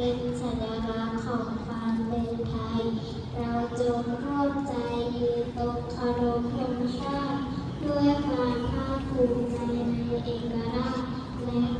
เป็นสัญลักษณ์ของความเป็นไทย เราจงร่วมใจยืนตรงคารมธงชาติด้วยความภาคภูมิใจในเอกราชและ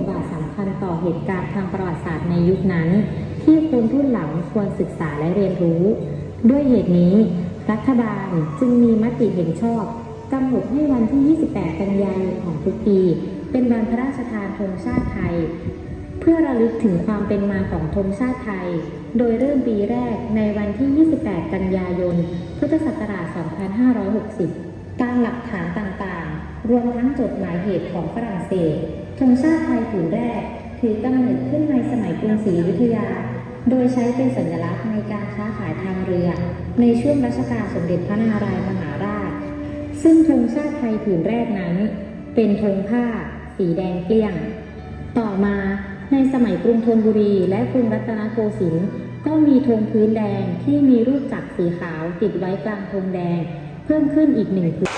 บทบาทสำคัญต่อเหตุการณ์ทางประวัติศาสตร์ในยุคนั้น ที่คนรุ่นหลังควรศึกษาและเรียนรู้ ด้วยเหตุนี้ รัฐบาลจึงมีมติเห็นชอบกำหนดให้วันที่ 28 กันยายนของทุกปี เป็นวันพระราชทานธงชาติไทย เพื่อระลึกถึงความเป็นมาของธงชาติไทย โดยเริ่มปีแรกในวันที่ 28 กันยายน พุทธศักราช 2560 ตามหลักฐานต่างๆ รวมทั้งจดหมายเหตุของฝรั่งเศสธงชาติไทยผืนแรก ถือกำเนิดขึ้นในสมัยกรุงศรีอยุธยา โดยใช้เป็นสัญลักษณ์ในการค้าขายทางเรือ ในช่วงรัชกาลสมเด็จพระนารายมหาราช ซึ่งธงชาติไทยผืนแรกนั้น เป็นธงผ้า สีแดงเกลี้ยง ต่อมาในสมัยกรุงธนบุรี และกรุงรัตนโกสินทร์ก็มีธงพื้นแดงที่มีรูปจักรสีขาวติดไว้กลางธงแดง เพิ่มขึ้นอีกหนึ่งผืน